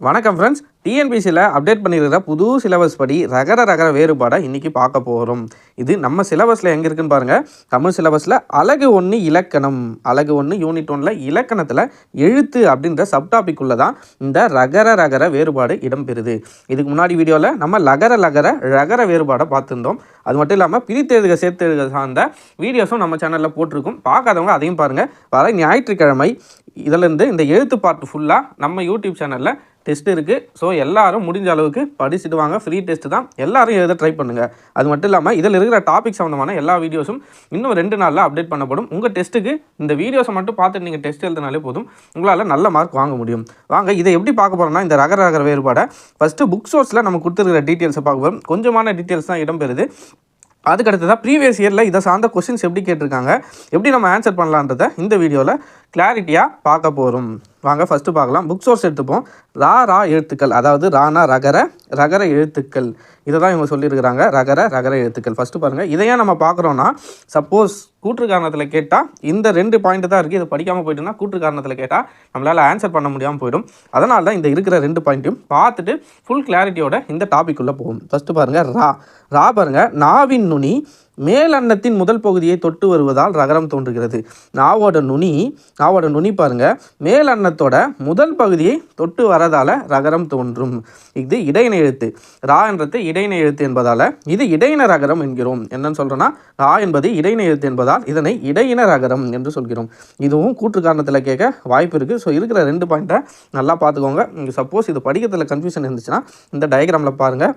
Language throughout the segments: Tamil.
வணக்கம் ஃப்ரெண்ட்ஸ் டிஎன்பிசியில் அப்டேட் பண்ணியிருக்கிற புது சிலபஸ் படி ரகர ரகர வேறுபாடை இன்றைக்கி பார்க்க போகிறோம் இது நம்ம சிலபஸில் எங்கே இருக்குன்னு பாருங்கள் தமிழ் சிலபஸில் அழகு ஒன்று இலக்கணம் அழகு ஒன்று யூனிட் ஒனில் இலக்கணத்தில் எழுத்து அப்படின்ற சப்டாபிக் உள்ள தான் இந்த ரகர ரகர வேறுபாடு இடம்பெறுது. இதுக்கு முன்னாடி வீடியோவில் நம்ம லகர லகர ரகர வேறுபாடை பார்த்துருந்தோம். அது மட்டும் இல்லாமல் பிரித்தெழுதுக சேர்த்தெழுதுக சார்ந்த வீடியோஸும் நம்ம சேனலில் போட்டிருக்கோம். பார்க்காதவங்க அதையும் பாருங்கள் வர ஞாயிற்றுக்கிழமை இதிலேருந்து இந்த எழுத்து பாட்டு ஃபுல்லாக நம்ம யூடியூப் சேனலில் டெஸ்ட் இருக்குது ஸோ எல்லாரும் முடிஞ்ச அளவுக்கு படிச்சுட்டு வாங்க. ஃப்ரீ டெஸ்ட் தான். எல்லாரும் எழுத ட்ரை பண்ணுங்கள் அது மட்டும் இல்லாமல் இதில் இருக்கிற டாபிக் சம்மந்தமான எல்லா வீடியோஸும் இன்னும் ரெண்டு நாளில் அப்டேட் பண்ணப்படும். உங்கள் டெஸ்ட்டுக்கு இந்த வீடியோஸை மட்டும் பார்த்துட்டு நீங்கள் டெஸ்ட் எழுதினாலே போதும். உங்களால் நல்ல மார்க் வாங்க முடியும். வாங்க இதை எப்படி பார்க்க போகிறோம்னா இந்த ரகர ரகர வேறுபாடை ஃபஸ்ட்டு புக் சோர்ஸில் நம்ம கொடுத்துருக்கிற டீட்டெயில்ஸை பார்க்க போகிறோம் கொஞ்சமான டீட்டெயில்ஸ் தான் இடம்பெறுது. அதுக்கு தான் ப்ரீவியஸ் இயரில் இதை சார்ந்த கொஸ்டின்ஸ் எப்படி கேட்டிருக்காங்க எப்படி நம்ம ஆன்சர் பண்ணலான்றதை இந்த வீடியோவில் கிளாரிட்டியாக பார்க்க போகிறோம் வாங்க ஃபஸ்ட்டு பார்க்கலாம். புக் சோர்ஸ் எடுத்துப்போம். ரா ரா எழுத்துக்கள். அதாவது ரானா ரகர ரகர எழுத்துக்கள். இதை தான் இவங்க சொல்லியிருக்கிறாங்க. ரகர ரகர எழுத்துக்கள். ஃபஸ்ட்டு பாருங்கள் இதையே நம்ம பார்க்குறோன்னா சப்போஸ் கூற்று காரணத்தில் கேட்டால் இந்த ரெண்டு பாயிண்ட் தான் இருக்குது இதை படிக்காமல் போயிட்டுனா கூற்று காரணத்தில் கேட்டால் நம்மளால் ஆன்சர் பண்ண முடியாமல் போயிடும். அதனால தான் இந்த இருக்கிற ரெண்டு பாயிண்ட்டையும் பார்த்துட்டு ஃபுல் கிளாரிட்டியோட இந்த டாபிக் உள்ளே போகும் ஃபஸ்ட்டு பாருங்கள் ரா. ரா பாருங்கள் நாவின் நுனி மேல் அன்னத்தின் முதல் பகுதியை தொட்டு வருவதால் ரகரம் தோன்றுகிறது. நாவோட நுனி நாவோட நுனி பாருங்க. மேல் அன்னத்தோட முதல் பகுதியை தொட்டு வரதால ரகரம் தோன்றும். இது இடையின எழுத்து. ரா என்றது இடையின எழுத்து என்பதால இது இடையின ரகரம் என்கிறோம். என்னன்னு சொல்றோன்னா ரா என்பது இடையின எழுத்து என்பதால் இதனை இடையின ரகரம் என்று சொல்கிறோம். இதுவும் கூற்று காரணத்தில் கேட்க வாய்ப்பு இருக்குது ஸோ இருக்கிற ரெண்டு பாயிண்ட்டை நல்லா பார்த்துக்கோங்க. சப்போஸ் இது படிக்கிறதுல கன்ஃபியூஷன் இருந்துச்சுன்னா இந்த டயக்ராமில் பாருங்கள்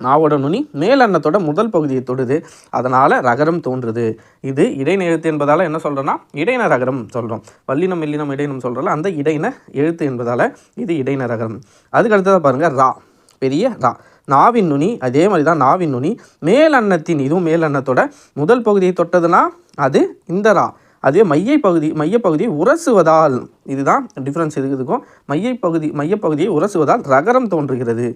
நாவோட நுனி மேலெண்ணத்தோட முதல் பகுதியை தொடுது. அதனால் ரகரம் தோன்றுது. இது இடையின எழுத்து என்பதால் என்ன சொல்கிறோன்னா இடையின ரகரம் சொல்கிறோம் வல்லினம் மெல்லினம் இடையினம் சொல்கிறோம்ல அந்த இடையின எழுத்து என்பதால் இது இடையின ரகரம். அதுக்கு அடுத்ததாக பாருங்கள் ரா. பெரிய ரா. நாவின் நுனி அதே மாதிரி தான் நாவின் நுனி. மேலன்னத்தின் இதுவும் மேலன்னத்தோட முதல் பகுதியை தொட்டதுன்னா அது இந்த ரா. அதே மையப்பகுதி மையப்பகுதியை உரசுவதால் இதுதான் டிஃப்ரென்ஸ் இருக்குதுக்கும் மையப்பகுதி மையப்பகுதியை உரசுவதால் ரகரம் தோன்றுகிறது.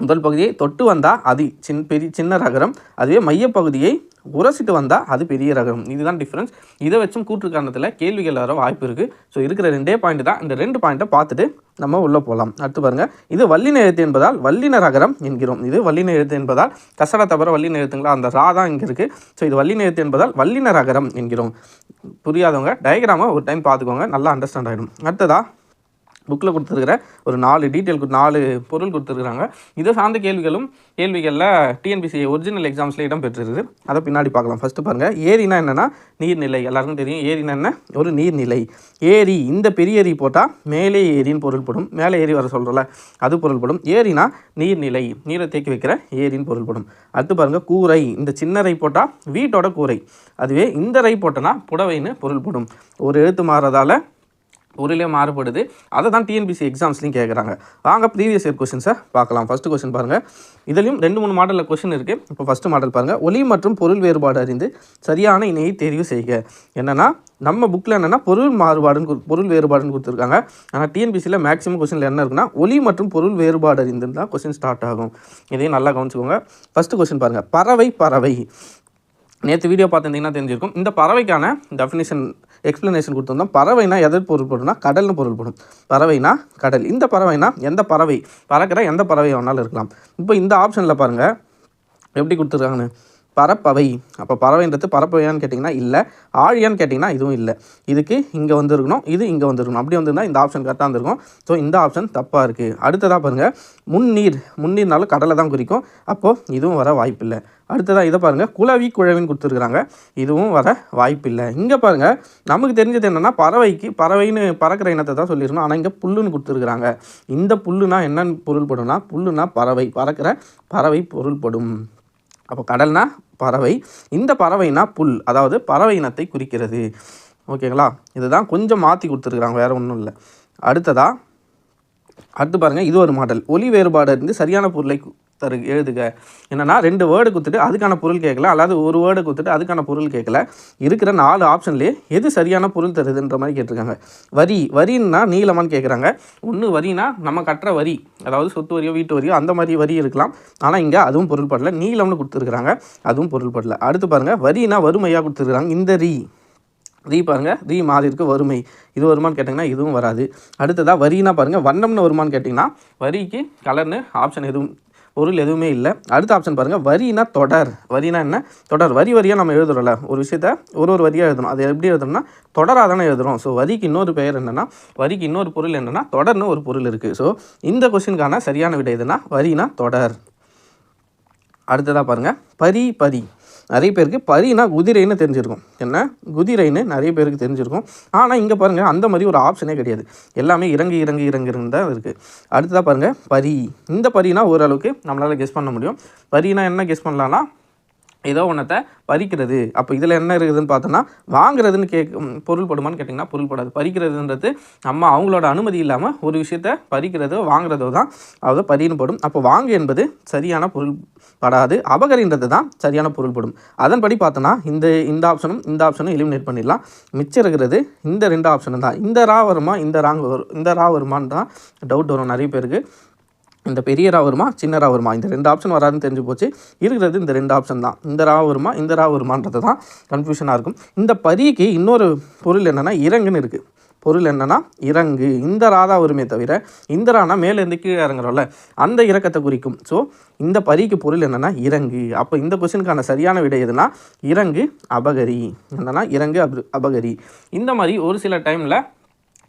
முதல் பகுதியை தொட்டு வந்தால் அது சின் பெரிய சின்ன ரகரம் அதுவே மையப்பகுதியை உரசிட்டு வந்தால் அது பெரிய ரகரம். இதுதான் டிஃப்ரென்ஸ் இதை வச்சும் கூற்று காரணத்தில் கேள்விகள் வர வாய்ப்பு இருக்குது ஸோ இருக்கிற ரெண்டே பாயிண்ட் தான். இந்த ரெண்டு பாயிண்ட்டை பார்த்துட்டு நம்ம உள்ளே போகலாம் அடுத்து பாருங்கள் இது வல்லின எழுத்து என்பதால் வல்லின ரகரம் என்கிறோம். இது வல்லின எழுத்து என்பதால் கசட தவிர வல்லின எழுத்துங்களா அந்த ரா தான் இங்கே இருக்குது ஸோ இது வல்லின எழுத்து என்பதால் வல்லின ரகரம் என்கிறோம். புரியாதவங்க டயக்ராமை ஒரு டைம் பார்த்துக்கோங்க. நல்லா அண்டர்ஸ்டாண்ட் ஆகிடும் அடுத்ததா புக்கில் கொடுத்துருக்கிற ஒரு நாலு டீட்டெயில் நாலு பொருள் கொடுத்துருக்குறாங்க. இதை சார்ந்த கேள்விகளும் கேள்விகளில் டிஎன்பிசி ஒரிஜினல் எக்ஸாம்ஸில் இடம் பெற்றிருக்குது அதை பின்னாடி பார்க்கலாம். ஃபஸ்ட்டு பாருங்கள் ஏரினா என்னென்னா நீர்நிலை. எல்லாருக்கும் தெரியும். ஏரினா என்ன? ஒரு நீர்நிலை. ஏரி இந்த பெரிய ஏரி போட்டால் மேலே ஏரின்னு பொருள்படும் மேலே ஏரி வர சொல்கிறல அது பொருள்படும் ஏரினா நீர்நிலை. நீரை தேக்கி வைக்கிற ஏரின்னு பொருள்படும் அடுத்து பாருங்கள் கூரை. இந்த சின்ன ரை போட்டால் வீட்டோட கூரை. அதுவே இந்த ரை போட்டோன்னா புடவைன்னு பொருள்படும் ஒரு எழுத்து மாறதால் பொருளே மாறுபடுது. அதை தான் டிஎன்பிசி எக்ஸாம்ஸ்லையும் கேட்குறாங்க வாங்க ப்ரீவியஸ் இயர் கொஷின்ஸை பார்க்கலாம். ஃபஸ்ட்டு கொஷின் பாருங்கள் இதுலேயும் ரெண்டு மூணு மாடலில் கொஷின் இருக்குது இப்போ ஃபஸ்ட்டு மாடல் பாருங்கள் ஒலி மற்றும் பொருள் வேறுபாடு அறிந்து சரியான இணையை தெரிவு செய்க. என்னென்னா நம்ம புக்கில் என்னென்னா பொருள் மாறுபாடுன்னு பொருள் வேறுபாடுன்னு கொடுத்துருக்காங்க. ஆனால் டிஎன்பிசியில் மேக்ஸிமம் கொஷினில் என்ன இருக்குன்னா ஒலி மற்றும் பொருள் வேறுபாடு அறிந்து தான் கொஷின் ஸ்டார்ட் ஆகும். இதையும் நல்லா கவனிச்சுக்கோங்க. ஃபஸ்ட்டு கொஷின் பாருங்கள் பறவை பறவை. நேற்று வீடியோ பார்த்துருந்தீங்கன்னா தெரிஞ்சிருக்கும். இந்த பறவைக்கான டெஃபினேஷன் எக்ஸ்ப்ளனேஷன் கொடுத்துருந்தோம். பறவைனா எது பொருள்படும்னா கடல்னு பொருள்படும் பறவைனா கடல். இந்த பறவைனா எந்த பறவை? பறக்கிற எந்த பறவை வேணாலும் இருக்கலாம். இப்போ இந்த ஆப்ஷனில் பாருங்கள் எப்படி கொடுத்துருக்காங்கன்னு? பறப்பவை அப்போ பறவைன்றது பறப்பவையான்னு கேட்டிங்கன்னா இல்லை. ஆழியான்னு கேட்டிங்கன்னா இதுவும் இல்லை. இதுக்கு இங்கே வந்துருக்கணும் இது இங்கே வந்துருக்கணும். அப்படி வந்திருந்தால் இந்த ஆப்ஷன் கரெக்டாக இருந்திருக்கும். ஸோ இந்த ஆப்ஷன் தப்பாக இருக்குது அடுத்ததாக பாருங்கள் முன்னீர். முன்னீர்னாலும் கடலை தான் குறிக்கும். அப்போது இதுவும் வர வாய்ப்பில்லை. அடுத்ததாக இதை பாருங்கள் குளவி குழவின்னு கொடுத்துருக்குறாங்க. இதுவும் வர வாய்ப்பில்லை. இங்கே பாருங்கள் நமக்கு தெரிஞ்சது என்னென்னா பறவைக்கு பறவைன்னு பறக்கிற இனத்தை தான் சொல்லியிருக்கணும். ஆனால் இங்கே புல்லுன்னு கொடுத்துருக்குறாங்க. இந்த புல்லுனா என்னென்னு பொருள்படும்னா புல்லுனா பறவை. பறக்கிற பறவை பொருள்படும் அப்போ கடல்னா பறவை. இந்த பறவைனா புல். அதாவது பறவை இனத்தை குறிக்கிறது. ஓகேங்களா இதுதான் கொஞ்சம் மாற்றி கொடுத்துருக்குறாங்க. வேறு ஒன்றும் இல்லை. அடுத்ததாக அடுத்து பாருங்கள் இது ஒரு மாடல். ஒலி வேறுபாடு இருந்து சரியான பொருளை தரு எழுதுக. என்னென்னா ரெண்டு வேர்டு கொடுத்துட்டு அதுக்கான பொருள் கேட்கல அல்லாது ஒரு வேர்டு கொடுத்துட்டு அதுக்கான பொருள் கேட்கல. இருக்கிற நாலு ஆப்ஷன்லேயே எது சரியான பொருள் தருதுன்ற மாதிரி கேட்டிருக்காங்க. வரி வரின்னா நீளமான்னு கேட்குறாங்க. ஒன்று வரினா நம்ம கட்டுற வரி அதாவது சொத்து வரியோ வீட்டு வரியோ அந்த மாதிரி வரி இருக்கலாம். ஆனால் இங்கே அதுவும் பொருள்படல நீளம்னு கொடுத்துருக்குறாங்க. அதுவும் பொருள்படல அடுத்து பாருங்கள் வரினா வறுமையாக கொடுத்துருக்குறாங்க. இந்த ரீ. ரீ பாருங்க. ரீ மாறி இருக்கு வறுமை. இது வருமான்னு கேட்டிங்கன்னா இதுவும் வராது. அடுத்ததாக வரினா பாருங்கள் வண்ணம்னு வருமான்னு கேட்டிங்கன்னா வரிக்கு கலர்னு ஆப்ஷன் எதுவும் பொருள் எதுவுமே இல்லை. அடுத்த ஆப்ஷன் பாருங்கள் வரினா தொடர். வரினா என்ன? தொடர். வரி வரியாக நம்ம எழுதுறோம்ல. ஒரு விஷயத்த ஒரு ஒரு வரியாக எழுதணும். அது எப்படி எழுதணும்னா தொடராக தானே எழுதுறோம். ஸோ வரிக்கு இன்னொரு பெயர் என்னென்னா வரிக்கு இன்னொரு பொருள் என்னென்னா தொடர்னு ஒரு பொருள் இருக்குது ஸோ இந்த கொஸ்டினுக்கான சரியான விடை எதுனா வரினா தொடர். அடுத்ததாக பாருங்கள் பரி பரி நிறைய பேருக்கு பரினா குதிரைன்னு தெரிஞ்சிருக்கும். என்ன? குதிரைன்னு நிறைய பேருக்கு தெரிஞ்சிருக்கும். ஆனால் இங்கே பாருங்கள் அந்த மாதிரி ஒரு ஆப்ஷனே கிடையாது. எல்லாமே இறங்கு இறங்கு இறங்குன்னு தான் இருக்குது அடுத்ததாக பாருங்கள் பரி. இந்த பரினா ஓரளவுக்கு நம்மளால் கெஸ் பண்ண முடியும். பரினா என்ன கெஸ் பண்ணலான்னா ஏதோ ஒன்றத்தை பறிக்கிறது. அப்போ இதில் என்ன இருக்குதுன்னு பார்த்தோன்னா வாங்குறதுன்னு கேக் பொருள்படுமான்னு கேட்டிங்கன்னா பொருள்படாது. பறிக்கிறதுன்றது நம்ம அவங்களோட அனுமதி இல்லாமல் ஒரு விஷயத்த பறிக்கிறதோ வாங்குறதோ தான் அதாவது பரின்னு படும். அப்போ வாங்கு என்பது சரியான பொருள் படாது அபகரின்றது தான் சரியான பொருள்படும். அதன்படி பார்த்தோன்னா இந்த இந்த ஆப்ஷனும் இந்த ஆப்ஷனும் எலிமினேட் பண்ணிடலாம். மிச்சம் இருக்கிறது இந்த ரெண்டு ஆப்ஷனும் தான். இந்த ரா வருமா இந்த ராங் வரும் இந்த ரா வருமான்னு தான் டவுட் வரும் நிறைய பேருக்கு. இந்த பெரிய ரா வருமா சின்ன ரா வருமா? இந்த ரெண்டு ஆப்ஷன் வராதுன்னு தெரிஞ்சு போச்சு. இருக்கிறது இந்த ரெண்டு ஆப்ஷன் தான். இந்த ரா வருமா இந்த ரா வருமான்றது தான் கன்ஃபியூஷனாக இருக்கும். இந்த பரிக்கு இன்னொரு பொருள் என்னென்னா இறங்குன்னு இருக்குது பொருள் என்னென்னா இறங்கு. இந்த ராதா வருமே தவிர இந்த ரானா மேலேருந்து கீழே இறங்குறோம்ல அந்த இறக்கத்தை குறிக்கும். ஸோ இந்த பரிக்கு பொருள் என்னென்னா இறங்கு. அப்போ இந்த கொஸ்டினுக்கான சரியான விடை எதுனா இறங்கு அபகரி. என்னன்னா இறங்கு அப அபகரி. இந்த மாதிரி ஒரு சில டைமில்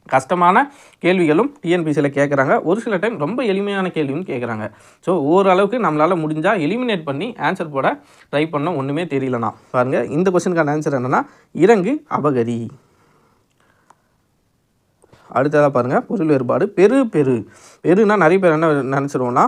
கஷ்டமான கேள்விகளும் டிஎன்பிசியில் கேட்குறாங்க ஒரு சில டைம் ரொம்ப எளிமையான கேள்வியும் கேட்குறாங்க ஸோ ஓரளவுக்கு நம்மளால் முடிஞ்சால் எலிமினேட் பண்ணி ஆன்சர் போட ட்ரை பண்ண ஒன்றுமே தெரியலனா பாருங்கள் இந்த கொஸ்டினுக்கான ஆன்சர் என்னென்னா இறங்கு அபகரி. அடுத்ததாக பாருங்கள் பொருள் வேறுபாடு. பெரு பெரு. பெருனா நிறைய பேர் என்ன நினச்சிருவோன்னா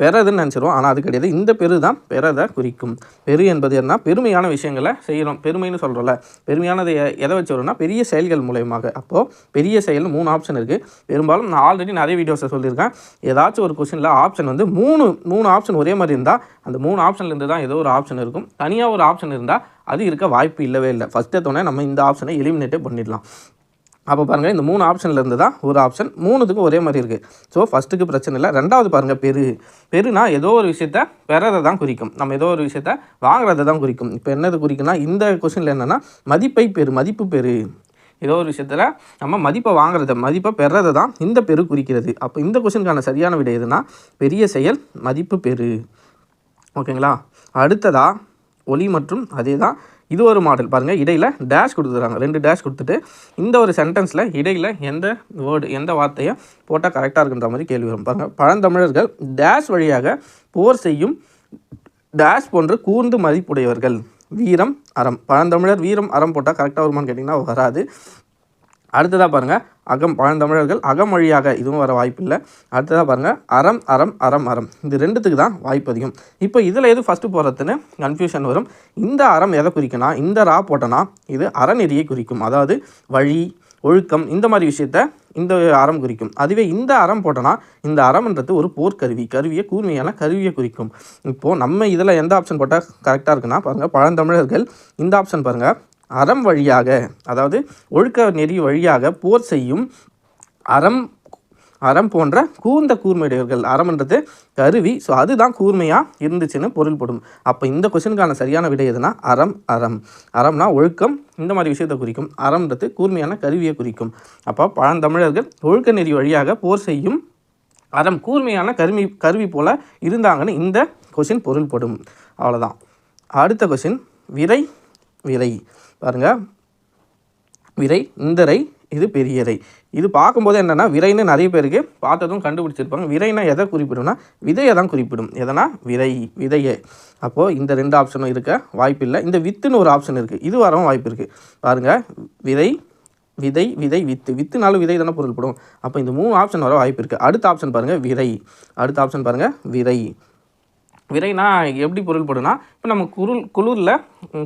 பெறதுன்னு நினச்சிருவோம். ஆனால் அது கிடையாது. இந்த பெரு தான் பெறதை குறிக்கும். பெரு என்பது என்ன? பெருமையான விஷயங்களை செய்கிறோம் பெருமைன்னு சொல்கிறோம்ல பெருமையானதை எதை வச்சுருன்னா பெரிய செயல்கள் மூலயமாக. அப்போது பெரிய செயல் மூணு ஆப்ஷன் இருக்குது பெரும்பாலும் நான் ஆல்ரெடி நிறைய வீடியோஸை சொல்லியிருக்கேன். ஏதாச்சும் ஒரு கொஷினில் ஆப்ஷன் வந்து மூணு மூணு ஆப்ஷன் ஒரே மாதிரி இருந்தால் அந்த மூணு ஆப்ஷன்லேருந்து தான் ஏதோ ஒரு ஆப்ஷன் இருக்கும். தனியாக ஒரு ஆப்ஷன் இருந்தால் அது இருக்க வாய்ப்பு இல்லவே இல்லை. ஃபஸ்ட்டு தோணே நம்ம இந்த ஆப்ஷனை எலிமினேட்டே பண்ணிடலாம். அப்போ பாருங்கள் இந்த மூணு ஆப்ஷனில் இருந்து தான் ஒரு ஆப்ஷன் மூணுத்துக்கும் ஒரே மாதிரி இருக்குது ஸோ ஃபஸ்ட்டுக்கு பிரச்சனை இல்லை. ரெண்டாவது பாருங்கள் பெரு. பெருனா ஏதோ ஒரு விஷயத்த பெறதை தான் குறிக்கும். நம்ம ஏதோ ஒரு விஷயத்த வாங்குறதை தான் குறிக்கும். இப்போ என்னது குறிக்கும்னா இந்த கொஸ்டினில் என்னென்னா மதிப்பை பெரு மதிப்பு பெரு ஏதோ ஒரு விஷயத்தில் நம்ம மதிப்பை வாங்குறத மதிப்பை பெறதை தான் இந்த பெரு குறிக்கிறது. அப்போ இந்த கொஸ்டினுக்கான சரியான விடை எதுனா பெரிய செயல் மதிப்பு பெரு ஓகேங்களா? அடுத்ததாக ஒளி மற்றும் அதே தான் இது ஒரு மாடல் பாருங்கள் இடையில் டேஷ் கொடுத்துருக்காங்க. ரெண்டு டேஷ் கொடுத்துட்டு இந்த ஒரு சென்டென்ஸில் இடையில் எந்த வேர்டு எந்த வார்த்தையை போட்டால் கரெக்டாக இருக்குன்ற மாதிரி கேள்வி வரும். பாருங்கள் பழந்தமிழர்கள் டேஷ் வழியாக போர் செய்யும் டேஷ் போன்று கூர்ந்து மதிப்புடையவர்கள். வீரம் அறம். பழந்தமிழர் வீரம் அறம் போட்டால் கரெக்டாக வருமான்னு கேட்டிங்கன்னா வராது. அடுத்ததாக பாருங்கள் அகம் பழந்தமிழர்கள் அகம் வழியாக இதுவும் வர வாய்ப்பில்லை அடுத்ததாக பாருங்கள் அறம் அறம் அறம் அறம். இது ரெண்டுத்துக்கு தான் வாய்ப்பு அதிகம். இப்போ இதில் எது ஃபஸ்ட்டு போகிறதுன்னு கன்ஃபியூஷன் வரும். இந்த அறம் எதை குறிக்கனா இந்த ரா போட்டோன்னா இது அறநெறியை குறிக்கும். அதாவது வழி ஒழுக்கம் இந்த மாதிரி விஷயத்த இந்த அறம் குறிக்கும். அதுவே இந்த அறம் போட்டோன்னா இந்த அறம்ன்றது ஒரு போர்க்கருவி. கருவியை கூர்மையான கருவியை குறிக்கும். இப்போது நம்ம இதில் எந்த ஆப்ஷன் போட்டால் கரெக்டாக இருக்குன்னா பாருங்கள் பழந்தமிழர்கள் இந்த ஆப்ஷன் பாருங்கள் அறம் வழியாக அதாவது ஒழுக்க நெறி வழியாக போர் செய்யும் அறம் அறம் போன்ற கூர்ந்த கூர்மையுடையவர்கள். அறம்ன்றது கருவி. ஸோ அதுதான் கூர்மையாக இருந்துச்சுன்னு பொருள்படும். அப்போ இந்த கொஷனுக்கான சரியான விடை எதுனா அறம் அறம். அறம்னா ஒழுக்கம். இந்த மாதிரி விஷயத்தை குறிக்கும். அறம்ன்றது கூர்மையான கருவியை குறிக்கும். அப்போ பழந்தமிழர்கள் ஒழுக்க நெறி வழியாக போர் செய்யும் அறம் கூர்மையான கருவி கருவி போல இருந்தாங்கன்னு இந்த கொஷின் பொருள்படும். அவ்வளோதான் அடுத்த கொஷின் விரை விரை பாருங்கள் விரை இந்த ரை இது பெரிய ரை இது பார்க்கும்போது என்னென்னா விரைன்னு நிறைய பேருக்கு பார்த்ததும் கண்டுபிடிச்சிருப்பாங்க. விரைனா எதை குறிப்பிடும்னா விதையை தான் குறிப்பிடும். எதனா? விதை விதையை. அப்போது இந்த ரெண்டு ஆப்ஷனும் இருக்க வாய்ப்பில்லை இந்த வித்துன்னு ஒரு ஆப்ஷன் இருக்குது இது வரவும் வாய்ப்பு இருக்குது பாருங்கள் விதை விதை விதை வித்து. வித்துனாலும் விதை தானே பொருள்படும். அப்போ இந்த மூணு ஆப்ஷன் வர வாய்ப்பு இருக்குது அடுத்த ஆப்ஷன் பாருங்கள் விரை அடுத்த ஆப்ஷன் பாருங்கள் விரை விரைனா எப்படி பொருள்படுனா இப்போ நம்ம குருள் குளிரில்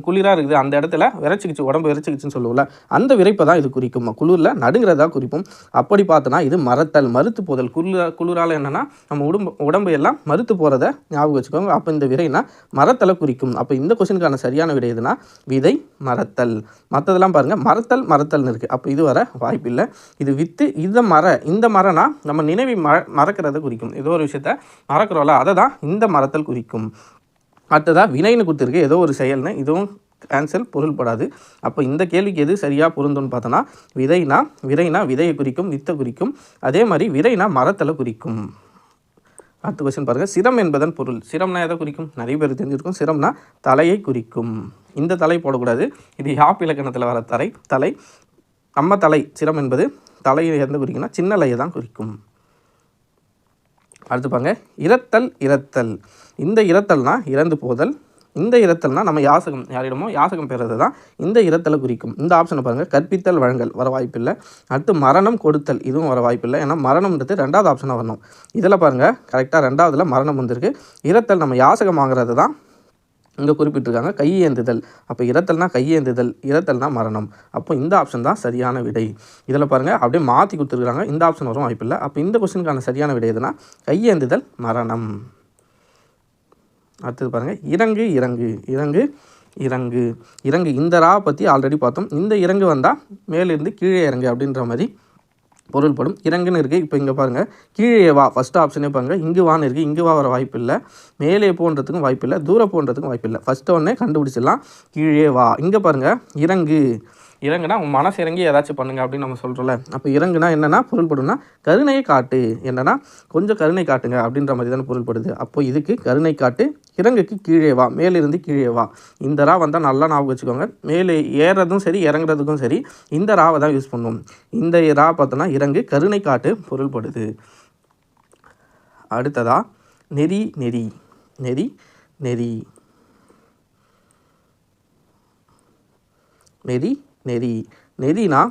குளிராக இருக்குது. அந்த இடத்துல விரைச்சிக்கிச்சு உடம்பு விரைச்சிக்கிச்சுன்னு சொல்லுவோம்ல அந்த விரைப்பை தான் இது குறிக்கும். குளிரில் நடுங்கிறதா குறிப்போம். அப்படி பார்த்தோன்னா இது மரத்தல் மறுத்து போதல். குளிர குளிரால் என்னென்னா நம்ம உடம்பு உடம்பு எல்லாம் மறுத்து போகிறத ஞாபகம் வச்சுக்கோங்க. அப்போ இந்த விரைனா மரத்தலை குறிக்கும். அப்போ இந்த கொஸ்டினுக்கான சரியான விடை எதுனா விதை மரத்தல். மற்றதெல்லாம் பாருங்கள் மரத்தல் மரத்தல்னு இருக்குது அப்போ இது வர வாய்ப்பில்லை இது வித்து இந்த மர இந்த மரம்னா நம்ம நினைவை மற மறக்கிறத குறிக்கும். ஏதோ ஒரு விஷயத்த மறக்கிறோம்ல அதை தான் இந்த மரத்தல் குறிக்கும் குறிக்கும். அடுத்ததாக வினைன்னு கொடுத்துருக்கு. ஏதோ ஒரு செயல்னு. இதுவும் ஆன்சர் பொருள்படாது. அப்போ இந்த கேள்விக்கு எது சரியாக பொருந்தும்னு பார்த்தோன்னா விதைனா விரைனா விதையை குறிக்கும் வித்தை குறிக்கும். அதே மாதிரி விதைனா மரத்தலை குறிக்கும். அடுத்த கொஸ்டின் பாருங்கள் சிரம் என்பதன் பொருள். சிரம்னா எதை குறிக்கும்? நிறைய பேர் தெரிஞ்சிருக்கும். சிரம்னா தலையை குறிக்கும். இந்த தலை போடக்கூடாது. இது யாப் இலக்கணத்தில் வர தலை. தலை. நம்ம தலை சிரம் என்பது தலையை எந்த குறிக்கும்னா சின்ன லையை தான் குறிக்கும். அடுத்து பாருங்க. இரத்தல் இரத்தல். இந்த இரத்தல்னா இறந்து போதல். இந்த இரத்தல்னா நம்ம யாசகம் யாரிடமோ யாசகம் பெறுறது தான் இந்த இரத்தலை குறிக்கும். இந்த ஆப்ஷனை பாருங்கள் கற்பித்தல் வழங்கல் வர வாய்ப்பில்லை. அடுத்து மரணம் கொடுத்தல் இதுவும் வர வாய்ப்பில்லை. ஏன்னா மரணம்ன்றது ரெண்டாவது ஆப்ஷனாக வரணும். இதில் பாருங்கள் கரெக்டாக ரெண்டாவதுல மரணம் வந்திருக்கு. இரத்தல் நம்ம யாசகம் வாங்குறது தான் இங்கே குறிப்பிட்டிருக்காங்க கையேந்துதல். அப்போ இரத்தல்னா கையேந்துதல் இரத்தல்னா மரணம். அப்போ இந்த ஆப்ஷன் தான் சரியான விடை. இதில் பாருங்கள் அப்படியே மாற்றி கொடுத்துருக்காங்க. இந்த ஆப்ஷன் வரும் வாய்ப்பில்லை. அப்போ இந்த கொஸ்டினுக்கான சரியான விடை எதுனா கையேந்துதல் மரணம். அடுத்தது பாருங்கள் இறங்கு இறங்கு இறங்கு இறங்கு. இறங்கு இந்த ரா பற்றி ஆல்ரெடி பார்த்தோம். இந்த இறங்கு வந்தால் மேலிருந்து கீழே இறங்கு அப்படின்ற மாதிரி பொருள்படும். இறங்குன்னு இருக்குது இப்போ இங்கே பாருங்கள் கீழே வா. ஃபஸ்ட் ஆப்ஷனே பாருங்கள் இங்கு வான்னு இருக்குது இங்கு வா வர வாய்ப்பு இல்லை மேலே போன்றதுக்கும் வாய்ப்பு இல்லை தூரம் போன்றதுக்கும் வாய்ப்பு இல்லை ஃபஸ்ட்டு ஒன்றே கண்டுபிடிச்சிடலாம். கீழே வா. இங்கே பாருங்கள் இறங்கு. இறங்குனா உன் மனசு இறங்கி ஏதாச்சும் பண்ணுங்க அப்படின்னு நம்ம சொல்கிறோம்ல அப்போ இறங்குனா என்னென்னா பொருள்படும்னா கருணையை காட்டு. என்னன்னா கொஞ்சம் கருணை காட்டுங்க அப்படின்ற மாதிரி தானே பொருள்படுது. அப்போ இதுக்கு கருணை காட்டு. இறங்குக்கு கீழே வா. மேலிருந்து கீழே வா. இந்த ரா வந்தால் நல்லா ஞாபகம் வச்சுக்கோங்க. மேலே ஏறுறதும் சரி இறங்குறதுக்கும் சரி இந்த ராவை தான் யூஸ் பண்ணுவோம் இந்த ரா பார்த்தோன்னா இறங்கு கருணை காட்டு பொருள்படுது. அடுத்ததா நெறி நெறி. நெறி நெறி. நெறி நெறி. நெறினா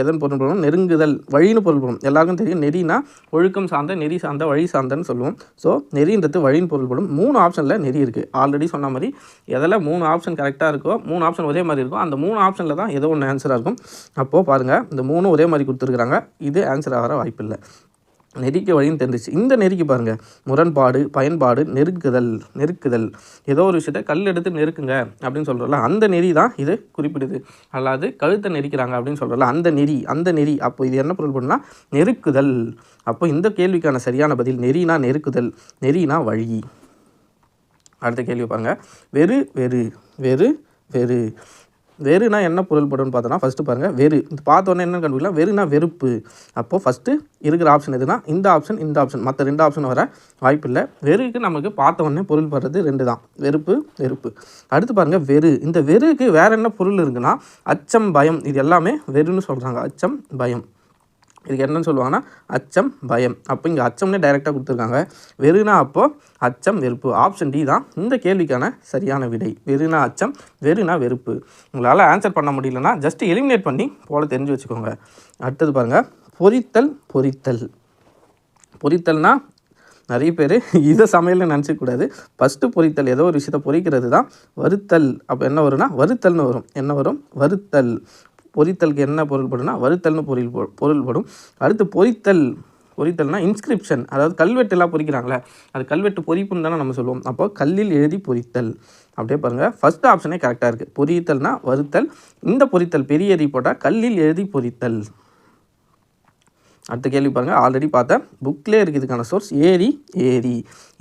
எதன் பொருள் நெருங்குதல் வழின்னு பொருள்படும் எல்லாருக்கும் தெரியும். நெறினா ஒழுக்கம் சார்ந்த நெறி சார்ந்த வழி சார்ந்தன்னு சொல்லுவோம். ஸோ நெறின்றது வழின்னு பொருள்படும் மூணு ஆப்ஷனில் நெறி இருக்குது ஆல்ரெடி சொன்ன மாதிரி எதில் மூணு ஆப்ஷன் கரெக்டாக இருக்கோ மூணு ஆப்ஷன் ஒரே மாதிரி இருக்கும் அந்த மூணு ஆப்ஷனில் தான் ஏதோ ஒன்று ஆன்சராக இருக்கும். அப்போது பாருங்கள் இந்த மூணும் ஒரே மாதிரி கொடுத்துருக்குறாங்க. இது ஆன்சர் ஆகிற வாய்ப்பில்லை. நெறிக்க வழின்னு தெரிஞ்சிச்சு. இந்த நெறிக்கு பாருங்கள் முரண்பாடு பயன்பாடு நெருக்குதல் நெருக்குதல். ஏதோ ஒரு விஷயத்தை கல் எடுத்து நெருக்குங்க அப்படின்னு சொல்கிறோம்ல அந்த நெறி தான் இது குறிப்பிடுது. அல்லாது கழுத்தை நெரிக்கிறாங்க அப்படின்னு சொல்கிறோம்ல அந்த நெறி அந்த நெறி. அப்போ இது என்ன பொருள் பண்ணால் நெருக்குதல். அப்போ இந்த கேள்விக்கான சரியான பதில் நெறினா நெருக்குதல் நெறினா வழி. அடுத்த கேள்வி பாருங்கள் வெறு வெறு வெறு வெறு. வெறுனா என்ன பொருள்படும்னு பார்த்தோன்னா ஃபஸ்ட்டு பாருங்கள் வெறு. இது பார்த்தோன்னே என்ன கண்டுபிடிக்கலாம். வெறுனா வெறுப்பு. அப்போது ஃபஸ்ட்டு இருக்கிற ஆப்ஷன் எதுனா இந்த ஆப்ஷன் இந்த ஆப்ஷன் மற்ற ரெண்டு ஆப்ஷன் வர வாய்ப்பில்லை வெறுக்கு நமக்கு பார்த்தோன்னே பொருள்படுறது ரெண்டு தான். வெறுப்பு வெறுப்பு. அடுத்து பாருங்கள் வெறு. இந்த வெறுக்கு வேறு என்ன பொருள் இருக்குன்னா அச்சம் பயம். இது எல்லாமே வெறுன்னு சொல்கிறாங்க அச்சம் பயம். இதுக்கு என்னன்னு சொல்லுவாங்கன்னா அச்சம் பயம். அப்போ இங்கே அச்சம்னே டைரெக்டாக கொடுத்துருக்காங்க. வெறுனா அப்போது அச்சம் வெறுப்பு. ஆப்ஷன் டி தான் இந்த கேள்விக்கான சரியான விடை. வெறுனா அச்சம் வெறுனா வெறுப்பு. உங்களால் ஆன்சர் பண்ண முடியலன்னா ஜஸ்ட் எலிமினேட் பண்ணி போல தெரிஞ்சு வச்சுக்கோங்க. அடுத்தது பாருங்கள் பொரித்தல் பொரித்தல் பொரித்தல்னால் நிறைய பேர் இதை சமையல்னு நினச்சிக்கூடாது ஃபஸ்ட்டு பொரித்தல் ஏதோ ஒரு விஷயத்தை பொரிக்கிறது தான் வறுத்தல். அப்போ என்ன வரும்னா வறுத்தல்னு வரும். என்ன வரும்? வறுத்தல். பொரித்தலுக்கு என்ன பொருள்படும்னா வருத்தல்னு பொருள் பொருள்படும் அடுத்து பொரித்தல் பொறித்தல்னா இன்ஸ்கிரிப்ஷன் அதாவது கல்வெட்டு எல்லாம் பொறிக்கிறாங்களே அது கல்வெட்டு பொறிப்புன்னு தானே நம்ம சொல்லுவோம். அப்போ கல்லில் எழுதி பொரித்தல் அப்படியே பாருங்கள் ஃபஸ்ட் ஆப்ஷனே கரெக்டாக இருக்குது பொறித்தல்னா வருத்தல் இந்த பொரித்தல் பெரிய எரி போட்டால் கல்லில் எழுதி பொரித்தல் அடுத்த கேள்வி பாருங்கள் ஆல்ரெடி பார்த்தேன் புக்லேயே இருக்குது இதுக்கான சோர்ஸ் ஏரி ஏரி.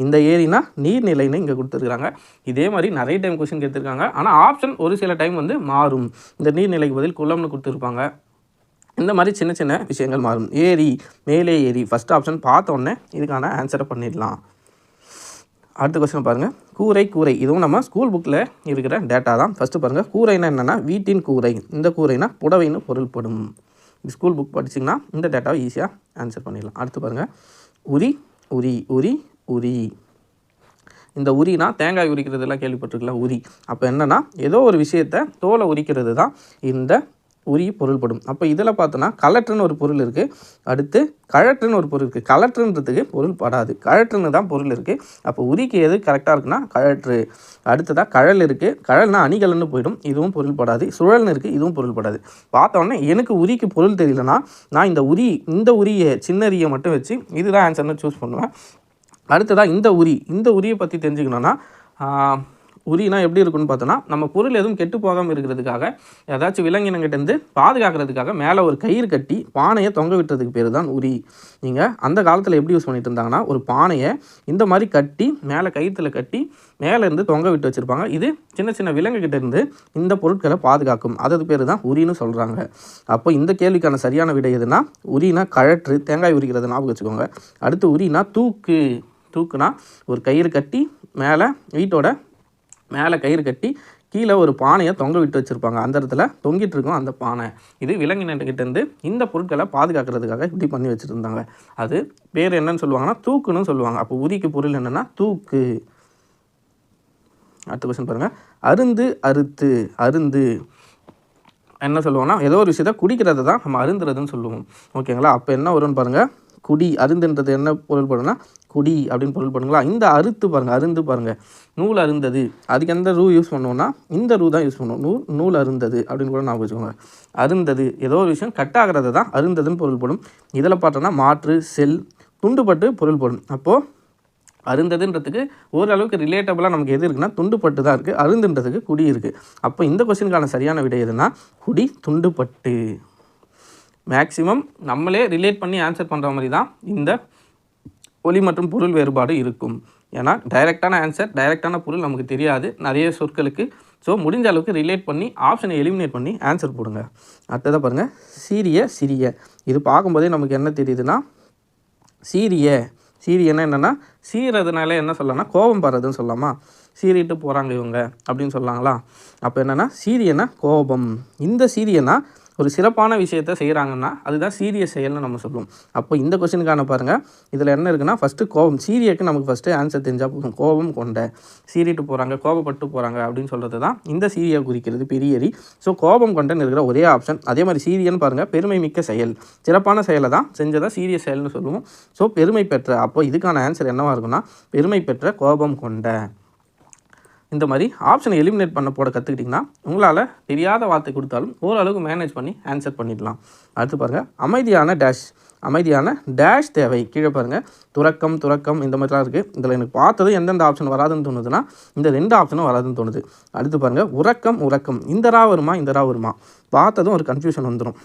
இந்த ஏரினா நீர்நிலைன்னு இங்கே கொடுத்துருக்காங்க இதே மாதிரி நிறைய டைம் கொஸ்டின் கேட்டிருக்காங்க. ஆனால் ஆப்ஷன் ஒரு சில டைம் வந்து மாறும். இந்த நீர்நிலைக்கு பதில் குளம்னு கொடுத்துருப்பாங்க. இந்த மாதிரி சின்ன சின்ன விஷயங்கள் மாறும். ஏரி மேலே ஏரி. ஃபஸ்ட் ஆப்ஷன் பார்த்தோன்னே இதுக்கான ஆன்சரை பண்ணிடலாம். அடுத்த கொஸ்டின் பாருங்கள் கூரை கூரை. இதுவும் நம்ம ஸ்கூல் புக்கில் இருக்கிற டேட்டா தான். ஃபஸ்ட்டு பாருங்கள் கூரைனா என்னென்னா வீட்டின் கூரை. இந்த கூரைனா புடவைன்னு பொருள்படும். ஸ்கூல் புக் படிச்சிங்கன்னா இந்த டேட்டாவை ஈஸியாக ஆன்சர் பண்ணிடலாம். அடுத்து பாருங்கள் உரி உரி உரி உரி. இந்த உரினா தேங்காய் உரிக்கிறதெல்லாம் கேள்விப்பட்டிருக்கலாம் உரி. அப்போ என்னென்னா ஏதோ ஒரு விஷயத்தை தோலை உரிக்கிறது தான் இந்த உரி பொருள்படும். அப்போ இதில் பார்த்தோன்னா கலற்றுன்னு ஒரு பொருள் இருக்குது அடுத்து கழற்றுன்னு ஒரு பொருள் இருக்குது கலற்றுன்றதுக்கு பொருள் படாது. கழற்றுன்னு தான் பொருள் இருக்குது அப்போ உரிக்கு எது கரெக்டாக இருக்குன்னா கழற்று. அடுத்ததாக கழல் இருக்குது கழல்னா அணிகலன்னு போயிடும். இதுவும் பொருள் படாது. சுழல்னு இருக்குது இதுவும் பொருள் படாது. பார்த்தோன்னே எனக்கு உரிக்கு பொருள் தெரியலனா நான் இந்த உரி இந்த உரியை சின்னரியை மட்டும் வச்சு இதுதான் ஆன்சர்னு சூஸ் பண்ணுவேன். அடுத்ததாக இந்த உரி. இந்த உரியை பற்றி தெரிஞ்சுக்கணுன்னா உரினா எப்படி இருக்குன்னு பார்த்தோன்னா நம்ம பொருள் எதுவும் கெட்டு போகாமல் இருக்கிறதுக்காக ஏதாச்சும் விலங்கினங்கிட்டேருந்து பாதுகாக்கிறதுக்காக மேலே ஒரு கயிறு கட்டி பானையை தொங்க விட்டுறதுக்கு பேர் தான் உரி. நீங்கள் அந்த காலத்தில் எப்படி யூஸ் பண்ணிட்டு இருந்தாங்கன்னா ஒரு பானையை இந்த மாதிரி கட்டி மேலே கயிற்றுல கட்டி மேலேருந்து தொங்க விட்டு வச்சுருப்பாங்க. இது சின்ன சின்ன விலங்குகிட்டேருந்து இந்த பொருட்களை பாதுகாக்கும். அதது பேர் தான் உரின்னு சொல்கிறாங்க அப்போ இந்த கேள்விக்கான சரியான விடை எதுனா உரினா கழற்று தேங்காய் உரிக்கிறது ஞாபகம் வச்சுக்கோங்க. அடுத்து உரினா தூக்கு. தூக்குனா ஒரு கயிறு கட்டி மேலே வீட்டோட மேலே கயிறு கட்டி கீழே ஒரு பானையை தொங்க விட்டு வச்சுருப்பாங்க. அந்த இடத்துல தொங்கிட்டு இருக்கும் அந்த பானை. இது விலங்கினர்கிட்டேருந்து இந்த பொருட்களை பாதுகாக்கிறதுக்காக இப்படி பண்ணி வச்சுருந்தாங்க. அது பேர் என்னன்னு சொல்லுவாங்கன்னா தூக்குன்னு சொல்லுவாங்க. அப்போ உரிக்கு பொருள் என்னென்னா தூக்கு. அடுத்த கொஸ்டின் பாருங்கள் அருந்து அறுத்து அருந்து. என்ன சொல்லுவோம்னா ஏதோ ஒரு விஷயத்தை குடிக்கிறது தான் நம்ம அருந்துறதுன்னு சொல்லுவோம். ஓகேங்களா? அப்போ என்ன வரும்னு பாருங்கள் குடி அருந்துன்றது என்ன பொருள் பண்ணுன்னா குடி அப்படின்னு பொருள் பண்ணுங்களா இந்த அறுத்து பாருங்கள் அருந்து பாருங்கள் நூல் அருந்தது. அதுக்கு எந்த ரூ யூஸ் பண்ணுவோம்னா இந்த ரூ தான் யூஸ் பண்ணுவோம். நூல் நூல் அருந்தது அப்படின்னு கூட நான் வச்சுக்கோங்க. அருந்தது ஏதோ ஒரு விஷயம் கட் ஆகிறது தான் அருந்ததுன்னு பொருள்படும் இதில் பார்த்தோன்னா மாற்று செல் துண்டுபட்டு பொருள்படும் அப்போது அருந்ததுன்றதுக்கு ஓரளவுக்கு ரிலேட்டபுளாக நமக்கு எது இருக்குன்னா துண்டுப்பட்டு தான் இருக்குது அருந்துன்றதுக்கு குடி இருக்குது அப்போ இந்த கொஸ்டினுக்கான சரியான விடை எதுனா குடி துண்டுப்பட்டு மேக்ஸிமம் நம்மளே ரிலேட் பண்ணி ஆன்சர் பண்ணுற மாதிரி தான் இந்த ஒலி மற்றும் பொருள் வேறுபாடு இருக்கும். ஏன்னா டைரெக்டான ஆன்சர் டைரெக்டான பொருள் நமக்கு தெரியாது. நிறைய சொற்களுக்கு. ஸோ முடிஞ்ச அளவுக்கு ரிலேட் பண்ணி ஆப்ஷனை எலிமினேட் பண்ணி ஆன்சர் போடுங்க. அடுத்ததாக பாருங்கள் சீரிய சிறிய. இது பார்க்கும்போதே நமக்கு என்ன தெரியுதுன்னா சீரிய. சீரியன்னா என்னென்னா சீரதுனால என்ன சொல்லலாம்னா கோபம் படுறதுன்னு சொல்லலாமா? சீறிட்டு போகிறாங்க இவங்க அப்படின்னு சொல்லலாங்களா? அப்போ என்னென்னா சீரியனா கோபம். இந்த சீரியனா ஒரு சிறப்பான விஷயத்தை செய்கிறாங்கன்னா அதுதான் சீரிய செயல்னு நம்ம சொல்லுவோம். அப்போ இந்த கொஸ்டினுக்கான பாருங்கள் இதில் என்ன இருக்குன்னா ஃபஸ்ட்டு கோபம் சீரியக்கு நமக்கு ஃபஸ்ட்டு ஆன்சர் தெரிஞ்சால் போதும். கோபம் கொண்ட சீரிட்டு போகிறாங்க கோபப்பட்டு போகிறாங்க அப்படின்னு சொல்கிறது தான் இந்த சீரியை குறிக்கிறது பெரியரி ஸோ கோபம் கொண்டன்னு இருக்கிற ஒரே ஆப்ஷன் அதே மாதிரி சீரியன்னு பாருங்கள் பெருமை மிக்க செயல். சிறப்பான செயலை தான் செஞ்சதாக சீரிய செயல்னு சொல்லுவோம். ஸோ பெருமை பெற்ற அப்போ இதுக்கான ஆன்சர் என்னவாக இருக்குன்னா பெருமை பெற்ற கோபம் கொண்ட. இந்த மாதிரி ஆப்ஷனை எலிமினேட் பண்ண போட கற்றுக்கிட்டிங்கன்னா உங்களால் தெரியாத வார்த்தை கொடுத்தாலும் ஓரளவுக்கு மேனேஜ் பண்ணி ஆன்சர் பண்ணிடலாம். அடுத்து பாருங்கள் அமைதியான டேஷ் அமைதியான டேஷ் தேவை. கீழே பாருங்கள் துறக்கம் துறக்கம் இந்த மாதிரிலாம் இருக்குது இதில் எனக்கு பார்த்தது எந்தெந்த ஆப்ஷன் வராதுன்னு தோணுதுன்னா இந்த ரெண்டு ஆப்ஷனும் வராதுன்னு தோணுது. அடுத்து பாருங்கள் உறக்கம் உறக்கம். இந்த ரா வருமா இந்த ரா வருமா? பார்த்ததும் ஒரு கன்ஃபியூஷன் வந்துடும்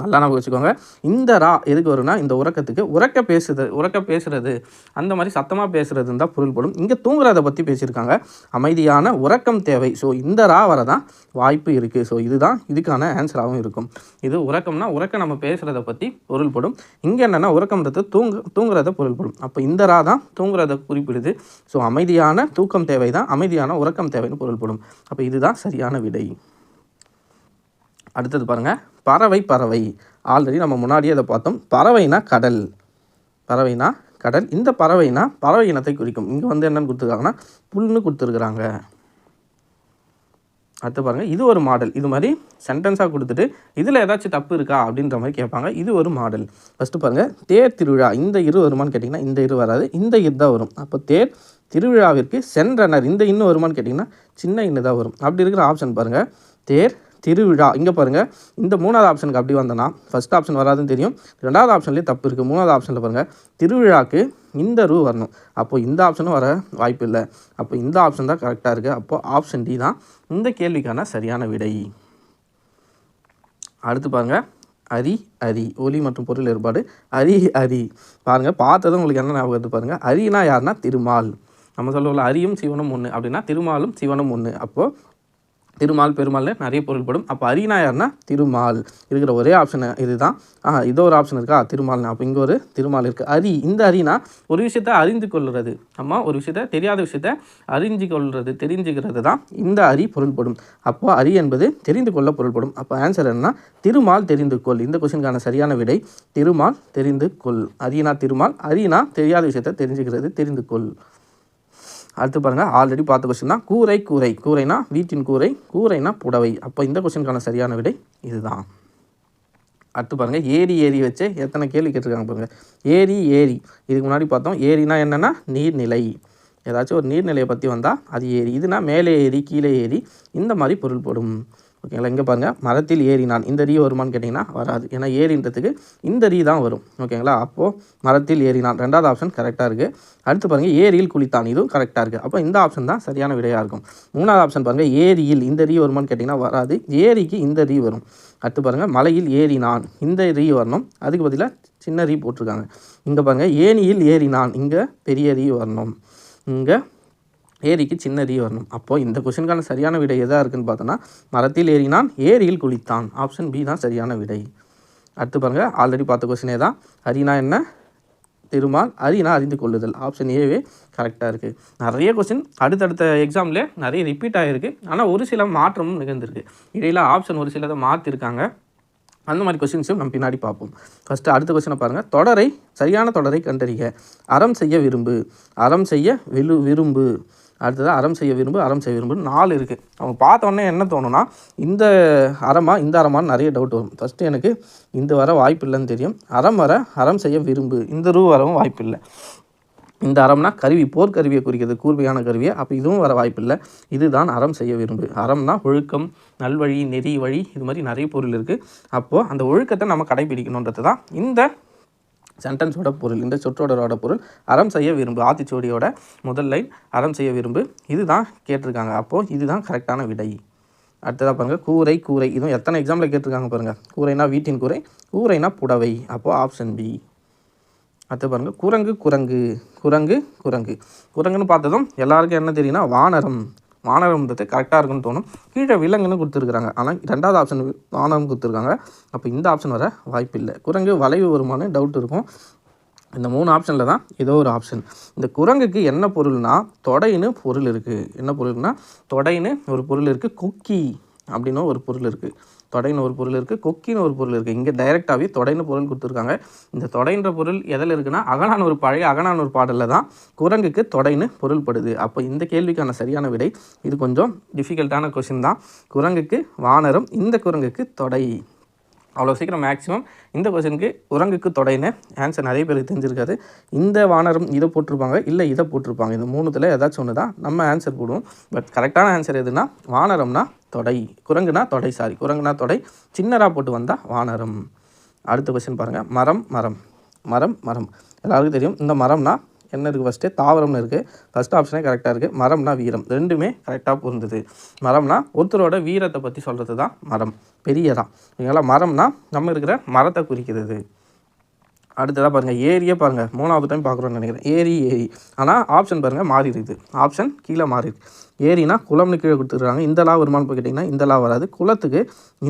நல்லா நம்ம வச்சுக்கோங்க. இந்த ரா எதுக்கு வரும்னா இந்த உறக்கத்துக்கு உறக்க பேசுறது உறக்க பேசுறது. அந்த மாதிரி சத்தமாக பேசுகிறதுன்னு தான் பொருள்படும் இங்கே தூங்குறத பற்றி பேசியிருக்காங்க. அமைதியான உறக்கம் தேவை. ஸோ இந்த ரா வரதான் வாய்ப்பு இருக்குது ஸோ இதுதான் இதுக்கான ஆன்சராகவும் இருக்கும். இது உறக்கம்னா உறக்க நம்ம பேசுகிறத பற்றி பொருள்படும் இங்கே என்னென்னா உறக்கம்ன்றது தூங்கு தூங்குறத பொருள்படும் அப்போ இந்த ரா தான் தூங்குறத குறிப்பிடுது. ஸோ அமைதியான தூக்கம் தேவை தான் அமைதியான உறக்கம் தேவைன்னு பொருள்படும் அப்போ இதுதான் சரியான விடை. அடுத்தது பாருங்கள் பறவை பறவை. ஆல்ரெடி நம்ம முன்னாடியே அதை பார்த்தோம். பறவைனா கடல். பறவைனா கடல். இந்த பறவைனா பறவை இனத்தை குறிக்கும். இங்கே வந்து என்னென்னு கொடுத்துருக்காங்கன்னா புல்னு கொடுத்துருக்குறாங்க. அடுத்து பாருங்கள் இது ஒரு மாடல் இது மாதிரி சென்டென்ஸாக கொடுத்துட்டு இதில் ஏதாச்சும் தப்பு இருக்கா அப்படின்ற மாதிரி கேட்பாங்க. இது ஒரு மாடல் ஃபஸ்ட்டு பாருங்கள் தேர் திருவிழா. இந்த இரு வருமானு கேட்டிங்கன்னா இந்த இரு வராது. இந்த இது தான் வரும். அப்போ தேர் திருவிழாவிற்கு சென்றனர். இந்த இன்னும் வருமானு கேட்டிங்கன்னா சின்ன இன்னு தான் வரும். அப்படி இருக்கிற ஆப்ஷன் பாருங்கள் தேர் திருவிழா. இங்கே பாருங்கள் இந்த மூணாவது ஆப்ஷனுக்கு அப்படி வந்தோன்னா ஃபஸ்ட் ஆப்ஷன் வராதுன்னு தெரியும். ரெண்டாவது ஆப்ஷன்லேயே தப்பு இருக்குது மூணாவது ஆப்ஷனில் பாருங்கள் திருவிழாக்கு இந்த ரூ வரணும். அப்போது இந்த ஆப்ஷனும் வர வாய்ப்பு இல்லை. அப்போ இந்த ஆப்ஷன் தான் கரெக்டாக இருக்குது அப்போது ஆப்ஷன் டி தான் இந்த கேள்விக்கான சரியான விடை. அடுத்து பாருங்கள் அரி அரி. ஒலி மற்றும் பொருள் ஏற்பாடு. அரி அரி. பாருங்கள் பார்த்ததும் உங்களுக்கு என்ன ஞாபகம் வருது பாருங்கள் அரினா யாருன்னா திருமால். நம்ம சொல்லுவோம்ல அரியும் சிவனும் ஒன்று அப்படின்னா திருமாலும் சிவனும் ஒன்று அப்போது திருமால் பெருமாளில் நிறைய பொருள்படும் அப்போ அரினா யாருன்னா திருமால். இருக்கிற ஒரே ஆப்ஷன் இதுதான். ஆ இதோ ஒரு ஆப்ஷன் இருக்கா? திருமால்னா. அப்போ இங்கே ஒரு திருமால் இருக்குது அரி இந்த அரினா ஒரு விஷயத்த அறிந்து கொள்வது நம்ம ஒரு விஷயத்த தெரியாத விஷயத்த அறிஞ்சு கொள்வது தெரிஞ்சுக்கிறது தான் இந்த அரி பொருள்படும் அப்போ அரி என்பது தெரிந்து கொள்ள பொருள்படும் அப்போ ஆன்சர் என்னன்னா திருமால் தெரிந்து கொள். இந்த கொஸ்டினுக்கான சரியான விடை திருமால் தெரிந்து கொள். அரினா திருமால் அரினா தெரியாத விஷயத்த தெரிஞ்சுக்கிறது தெரிந்து கொள். அடுத்து பாருங்கள் ஆல்ரெடி பார்த்த கொஸ்டின் தான். கூரை கூரை. கூரைனா வீட்டின் கூரை கூரைனா புடவை. அப்போ இந்த கொஸ்டினுக்கான சரியான விடை இதுதான். அடுத்து பாருங்கள் ஏரி ஏரி வச்சு எத்தனை கேள்வி கேட்டிருக்காங்க பாருங்கள் ஏரி ஏரி. இதுக்கு முன்னாடி பார்த்தோம் ஏரினா என்னென்னா நீர்நிலை. ஏதாச்சும் ஒரு நீர்நிலையை பற்றி வந்தால் அது ஏரி. இதுனா மேலே ஏரி கீழே ஏரி. இந்த மாதிரி பொருள்படும். ஓகேங்களா இங்கே பாருங்கள் மரத்தில் ஏறினான் இந்த ரீ வருமான்னு கேட்டிங்கன்னா வராது. ஏன்னா ஏறின்றதுக்கு இந்த ரீ தான் வரும். ஓகேங்களா அப்போது மரத்தில் ஏறினான் ரெண்டாவது ஆப்ஷன் கரெக்டாக இருக்குது அடுத்து பாருங்கள் ஏரியில் குளித்தான் இதுவும் கரெக்டாக இருக்குது அப்போ இந்த ஆப்ஷன் தான் சரியான விடையாக இருக்கும். மூணாவது ஆப்ஷன் பாருங்கள் ஏரியில் இந்த ரீ வருமான்னு கேட்டிங்கன்னா வராது. ஏரிக்கு இந்த ரீ வரும். அடுத்து பாருங்கள் மலையில் ஏறினான் இந்த ரீ வரணும். அதுக்கு பதிலாக சின்ன ரீ போட்டிருக்காங்க. இங்கே பாருங்கள் ஏனியில் ஏறினான் இங்கே பெரிய ரீ வரணும். இங்கே ஏரிக்கு சின்ன ரீ வரணும். அப்போது இந்த கொஷினுக்கான சரியான விடை எதாக இருக்குன்னு பார்த்தோன்னா மரத்தில் ஏறினான் ஏரியில் குளித்தான். ஆப்ஷன் பி தான் சரியான விடை. அடுத்து பாருங்கள் ஆல்ரெடி பார்த்த கொஷினே தான் அரினா என்ன? திருமால் அரினா அறிந்து கொள்ளுதல். ஆப்ஷன் ஏவே கரெக்டாக இருக்குது நிறைய கொஸ்டின் அடுத்தடுத்த எக்ஸாமில் நிறைய ரிப்பீட் ஆகிருக்கு ஆனால் ஒரு சில மாற்றமும் நிகழ்ந்திருக்கு. இடையில ஆப்ஷன் ஒரு சிலதை மாற்றிருக்காங்க அந்த மாதிரி கொஸ்டின்ஸும் நம்ம பின்னாடி பார்ப்போம். ஃபஸ்ட்டு அடுத்த கொஸ்டினை பாருங்கள் தொடரை சரியான தொடரை கண்டறிக. அறம் செய்ய விரும்பு. அறம் செய்ய விழு விரும்பு. அடுத்தது அறம் செய்ய விரும்பு அறம் செய்ய விரும்பு நாலு இருக்குது அவங்க பார்த்தோன்னே என்ன தோணுன்னா இந்த அறமா இந்த அறமான்னு நிறைய டவுட் வரும். ஃபஸ்ட்டு எனக்கு இந்த வர வாய்ப்பு இல்லைன்னு தெரியும். அறம் வர அறம் செய்ய விரும்பு. இந்த ரூ வரவும் வாய்ப்பு இல்லை. இந்த அறம்னா கருவி போர்க்கருவியை குறிக்கிறது கூர்மையான கருவியை. அப்போ இதுவும் வர வாய்ப்பில்லை இதுதான் அறம் செய்ய விரும்பு. அறம்னா ஒழுக்கம் நல்வழி நெறி வழி இது மாதிரி நிறைய பொருள் இருக்குது அப்போது அந்த ஒழுக்கத்தை நம்ம கடைபிடிக்கணுன்றது தான் இந்த சென்டென்ஸோட பொருள் இந்த சொற்றொடரோட பொருள் அறம் செய்ய விரும்பு. ஆத்திச்சோடியோட முதல் லைன் அறம் செய்ய விரும்பு. இதுதான் கேட்டிருக்காங்க. அப்போது இதுதான் கரெக்டான விடை. அடுத்ததாக பாருங்கள் கூரை கூரை. இதுவும் எத்தனை எக்ஸாம்பிள் கேட்டிருக்காங்க பாருங்கள் கூரைனா வீட்டின் கூரை கூரைனா புடவை. அப்போது ஆப்ஷன் பி அடுத்து பாருங்கள் குரங்கு குரங்கு. குரங்கு குரங்கு. குரங்குன்னு பார்த்ததும் எல்லாருக்கும் என்ன தெரியும்னா வானரம். வானரம்ன்றது கரெக்டாக இருக்குன்னு தோணும். கீழே விலங்குன்னு கொடுத்துருக்குறாங்க. ஆனால் ரெண்டாவது ஆப்ஷன் வானரம் கொடுத்துருக்காங்க. அப்போ இந்த ஆப்ஷன் வர வாய்ப்பு இல்லை. குரங்கு வளைவு வருமானு டவுட் இருக்கும். இந்த மூணு ஆப்ஷனில் தான் ஏதோ ஒரு ஆப்ஷன் இந்த குரங்குக்கு என்ன பொருள்னா தொடைன்னு பொருள் இருக்குது என்ன பொருள்னா தொடைன்னு ஒரு பொருள் இருக்குது கொக்கி அப்படின்னு ஒரு பொருள் இருக்குது தொடைன்னு ஒரு பொருள் இருக்குது கொக்கின்னு ஒரு பொருள் இருக்குது இங்கே டைரெக்டாகவே தொடைன்னு பொருள் கொடுத்துருக்காங்க. இந்த தொடைன்ற பொருள் எதில் இருக்குன்னா அகனான் ஒரு பழைய அகனான் ஒரு பாடலில் தான் குரங்குக்கு தொடைன்னு பொருள்படுது. அப்போ இந்த கேள்விக்கான சரியான விடை இது கொஞ்சம் டிஃபிகல்ட்டான கொஷின் தான். குரங்குக்கு வானரம் இந்த குரங்குக்கு தொடை. அவ்வளோ சீக்கிரம் மேக்ஸிமம் இந்த கொஸ்டினுக்கு உரங்குக்கு தொடைன்னு ஆன்சர் நிறைய பேருக்கு தெரிஞ்சிருக்காது. இந்த வானரம் இதை போட்டிருப்பாங்க இல்லை இதை போட்டிருப்பாங்க. இந்த மூணுத்தில் ஏதாச்சும் ஒன்று தான் நம்ம ஆன்சர் போடுவோம். பட் கரெக்டான ஆன்சர் எதுனா வானரம்னா தொடை. குரங்குனா தொடை சாரி குரங்குனா தொடை. சின்னராக போட்டு வந்தால் வானரம். அடுத்த கொஸ்டின் பாருங்கள் மரம் மரம். மரம் மரம். எல்லாருக்கும் தெரியும். இந்த மரம்னா என்ன இருக்குது ஃபஸ்ட்டு தாவரம்னு இருக்குது ஃபஸ்ட் ஆப்ஷனே கரெக்டாக இருக்குது மரம்னா வீரம். ரெண்டுமே கரெக்டாக பொருந்தது. மரம்னா ஒருத்தரோட வீரத்தை பற்றி சொல்கிறது தான் மரம். பெரியதான். ஓகேங்களா மரம்னா நம்ம இருக்கிற மரத்தை குறிக்கிறது. அடுத்ததாக பாருங்கள் ஏரியே பாருங்கள் மூணாவது டைம் பார்க்குறோன்னு நினைக்கிறேன். ஏரி ஏரி. ஆனால் ஆப்ஷன் பாருங்கள் மாறி இருக்குது ஆப்ஷன் கீழே மாறி இருக்குது ஏரினா குளம்னு கீழே கொடுத்துருக்காங்க. இந்த லா வருமானு போய் கேட்டிங்கன்னா இந்த லா வராது. குளத்துக்கு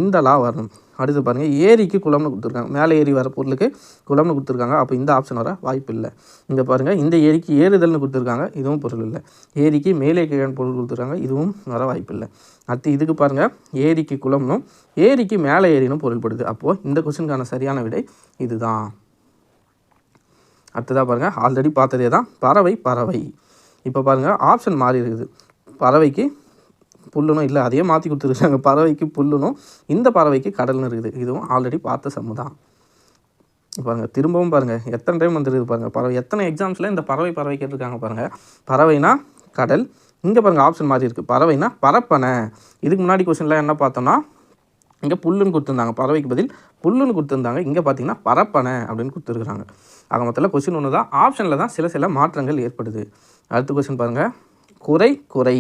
இந்த லா வரணும். அடுத்து பாருங்கள் ஏரிக்கு குளம்னு கொடுத்துருக்காங்க. மேலே ஏரி வர பொருளுக்கு குளம்னு கொடுத்துருக்காங்க. அப்போ இந்த ஆப்ஷன் வர வாய்ப்பு இல்லை. இங்கே பாருங்கள் இந்த ஏரிக்கு ஏறுதல்னு கொடுத்துருக்காங்க இதுவும் பொருள் இல்லை. ஏரிக்கு மேலே கீழே பொருள் கொடுத்துருக்காங்க இதுவும் வர வாய்ப்பு இல்லை. அடுத்து இதுக்கு பாருங்கள் ஏரிக்கு குளம்னும் ஏரிக்கு மேலே ஏரினும் பொருள்படுது அப்போது இந்த கொஸ்டினுக்கான சரியான விடை இதுதான். அடுத்ததாக பாருங்கள் ஆல்ரெடி பார்த்ததே தான் பறவை பறவை. இப்போ பாருங்கள் ஆப்ஷன் மாறி இருக்குது. பறவைக்கு புல்லுனும் இல்லை அதையே மாற்றி கொடுத்துருக்காங்க. பறவைக்கு புல்லுனும் இந்த பறவைக்கு கடல்னு இருக்குது. இதுவும் ஆல்ரெடி பார்த்த சம்மு தான். பாருங்கள் திரும்பவும் பாருங்கள் எத்தனை டைம் வந்துருக்குது பாருங்கள் பறவை எத்தனை எக்ஸாம்ஸில் இந்த பறவை பறவை கேட்டிருக்காங்க பாருங்கள் பறவைனா கடல். இங்கே பாருங்கள் ஆப்ஷன் மாதிரி இருக்குது பறவைனா பறப்பனை இதுக்கு முன்னாடி கொஸ்டினில் என்ன பார்த்தோம்னா இங்கே புல்லுன்னு கொடுத்துருந்தாங்க. பறவைக்கு பதில் புல்லுன்னு கொடுத்துருந்தாங்க. இங்கே பார்த்தீங்கன்னா பரப்பனை அப்படின்னு கொடுத்துருக்குறாங்க. ஆக மொத்தத்தில் கொஸ்டின் ஒன்று தான் ஆப்ஷனில் தான் சில சில மாற்றங்கள் ஏற்படுது. அடுத்த கொஸ்டின் பாருங்கள் குறை குறை.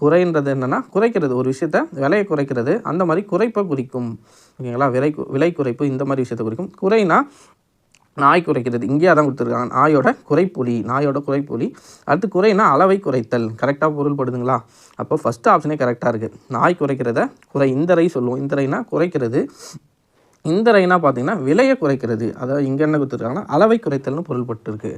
குறைன்றது என்னென்னா குறைக்கிறது ஒரு விஷயத்த விலையை குறைக்கிறது அந்த மாதிரி குறைப்பை குறிக்கும். ஓகேங்களா? விலை விலை குறைப்பு இந்த மாதிரி விஷயத்தை குறிக்கும். குறைனா நாய் குறைக்கிறது. இங்கேயே அதான் கொடுத்துருக்காங்க. நாயோட குறைப்புலி நாயோட குறைப்புலி. அடுத்து குறைனா அளவை குறைத்தல். கரெக்டாக பொருள்படுதுங்களா அப்போ ஃபஸ்ட்டு ஆப்ஷனே கரெக்டாக இருக்குது நாய் குறைக்கிறத குறை இந்த ரை சொல்லுவோம். இந்த ரைனா குறைக்கிறது இந்த ரைனா பார்த்தீங்கன்னா விலையை குறைக்கிறது. அதாவது இங்கே என்ன கொடுத்துருக்காங்கன்னா அளவை குறைத்தல்னு பொருள்பட்டுருக்கு.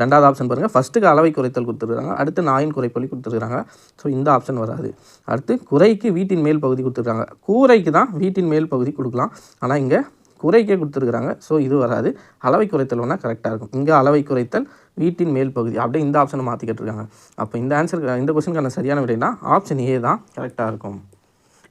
ரெண்டாவது ஆப்ஷன் பாருங்கள் ஃபஸ்ட்டுக்கு அளவை குறைத்தல் கொடுத்துருக்காங்க. அடுத்து நாயின் குறைப்பொலி கொடுத்துருக்காங்க. ஸோ இந்த ஆப்ஷன் வராது. அடுத்து குறைக்கு வீட்டின் மேல் பகுதி கொடுத்துருக்காங்க. கூரைக்கு தான் வீட்டின் மேல் பகுதி கொடுக்கலாம். ஆனால் இங்கே குறைக்கே கொடுத்துருக்குறாங்க. ஸோ இது வராது. அளவை குறைத்தல் வேணால் கரெக்டாக இருக்கும். இங்கே அளவை குறைத்தல் வீட்டின் மேல் பகுதி. அப்படியே இந்த ஆப்ஷனை மாற்றி கேட்டிருக்காங்க அப்போ இந்த ஆன்சருக்கு இந்த கொஸ்டினுக்கான சரியான விடைனா ஆப்ஷன் ஏ தான். கரெக்டாக இருக்கும்.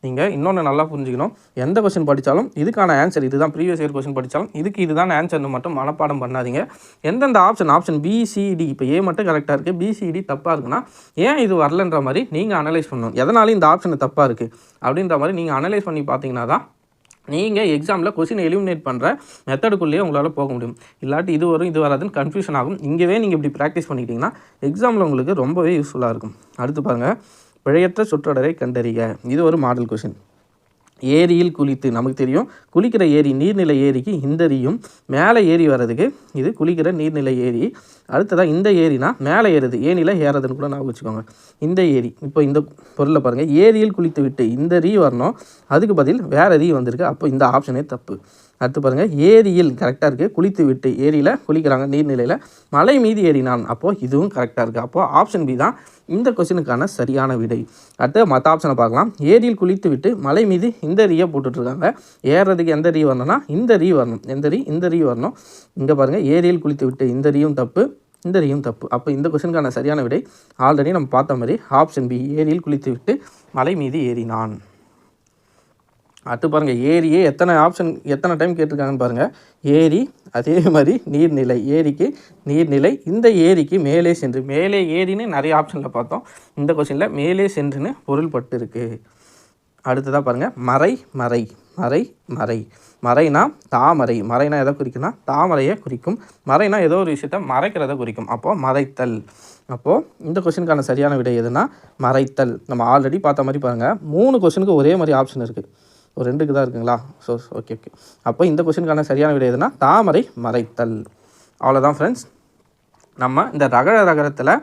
நீங்கள் இன்னொன்று நல்லா புரிஞ்சுக்கணும். எந்த கொஸ்டின் படித்தாலும் இதுக்கான ஆன்சர் இதுதான். ப்ரீவியஸ் இயர் கொஸ்டின் படித்தாலும் இதுக்கு இதுதான் ஆன்சர்னு மட்டும் மனப்பாடம் பண்ணாதீங்க. எந்தெந்த ஆப்ஷன் ஆப்ஷன் பிசிடி இப்போ ஏ மட்டும் கரெக்டாக இருக்குது பிசிடி தப்பாக இருக்குன்னா ஏன் இது வரலன்ற மாதிரி நீங்கள் அனலைஸ் பண்ணணும். எதனாலும் இந்த ஆப்ஷன் தப்பாக இருக்குது அப்படின்ற மாதிரி நீங்கள் அனலைஸ் பண்ணி பார்த்தீங்கன்னா தான் நீங்கள் எக்ஸாமில் கொஸ்டின் எலிமினேட் பண்ணுற மெத்தடுக்குள்ளேயே உங்களால் போக முடியும். இல்லாட்டி இது வரும் இது வராதுன்னு கன்ஃபியூஷன் ஆகும். இங்கேவே நீங்கள் இப்படி ப்ராக்டிஸ் பண்ணிக்கிட்டிங்கன்னா எக்ஸாமில் உங்களுக்கு ரொம்பவே யூஸ்ஃபுல்லாக இருக்கும். அடுத்து பாருங்கள் பிழையற்ற சுற்றொடரை கண்டறிக. இது ஒரு மாடல் கொஷின் ஏரியில் குளித்து நமக்கு தெரியும் குளிக்கிற ஏரி நீர்நிலை ஏரிக்கு இந்த ஏரியும் மேலே ஏறி வர்றதுக்கு இது குளிக்கிற நீர்நிலை ஏரி. அடுத்ததாக இந்த ஏரினா மேலே ஏறுது ஏனில ஏறதுன்னு கூட நான் வச்சுக்கோங்க. இந்த ஏரி இப்போ இந்த பொருளை பாருங்கள் ஏரியில் குளித்து விட்டு இந்த ரீ வரணும் அதுக்கு பதில் வேறு ரீ வந்திருக்கு அப்போ இந்த ஆப்ஷனே தப்பு. அடுத்து பாருங்கள் ஏரியில் கரெக்டாக இருக்குது குளித்து விட்டு ஏரியில் குளிக்கிறாங்க நீர்நிலையில். மலை மீது ஏறினான் அப்போது இதுவும் கரெக்டாக இருக்குது அப்போது ஆப்ஷன் பி தான் இந்த கொஸ்டினுக்கான சரியான விடை. அடுத்து மற்ற ஆப்ஷனை பார்க்கலாம். ஏரியில் குளித்து விட்டு மலை மீது இந்த ரீயை போட்டுட்ருக்காங்க. ஏறுறதுக்கு எந்த ரீ வரணும்னா இந்த ரீ வரணும். எந்த ரீ? இந்த ரீ வரணும். இங்கே பாருங்கள் ஏரியில் குளித்து விட்டு இந்த ரீயும் தப்பு இந்த ரீயும் தப்பு. அப்போ இந்த கொஸ்டினுக்கான சரியான விடை ஆல்ரெடி நம்ம பார்த்த மாதிரி ஆப்ஷன் பி ஏரியில் குளித்து விட்டு மலை மீது ஏறினான். அடுத்து பாருங்கள் ஏரியே எத்தனை ஆப்ஷன் எத்தனை டைம் கேட்டிருக்காங்கன்னு பாருங்கள் ஏரி அதே மாதிரி நீர்நிலை. ஏரிக்கு நீர்நிலை இந்த ஏரிக்கு மேலே சென்று மேலே ஏரின்னு நிறைய ஆப்ஷனில் பார்த்தோம். இந்த கொஸ்டினில் மேலே சென்றுன்னு பொருள்பட்டு இருக்குது அடுத்ததாக பாருங்கள் மறை மறை மறை மறை. மறைனா தாமரை. மறைனா எதை குறிக்கும்னா? தாமரையை குறிக்கும். மறைனா ஏதோ ஒரு விஷயத்த மறைக்கிறத குறிக்கும். அப்போது மறைத்தல். அப்போது இந்த கொஷினுக்கான சரியான விடை எதுனா மறைத்தல். நம்ம ஆல்ரெடி பார்த்த மாதிரி பாருங்கள் மூணு கொஸ்டினுக்கு ஒரே மாதிரி ஆப்ஷன் இருக்குது ஒரு ரெண்டுக்கு தான் இருக்குங்களா? ஸோ ஓகே ஓகே அப்போ இந்த கொஷினுக்கான சரியான விடை எதுனா தாமரை மறைத்தல். அவ்வளோதான் ஃப்ரெண்ட்ஸ் நம்ம இந்த ரகர ரகரத்தில்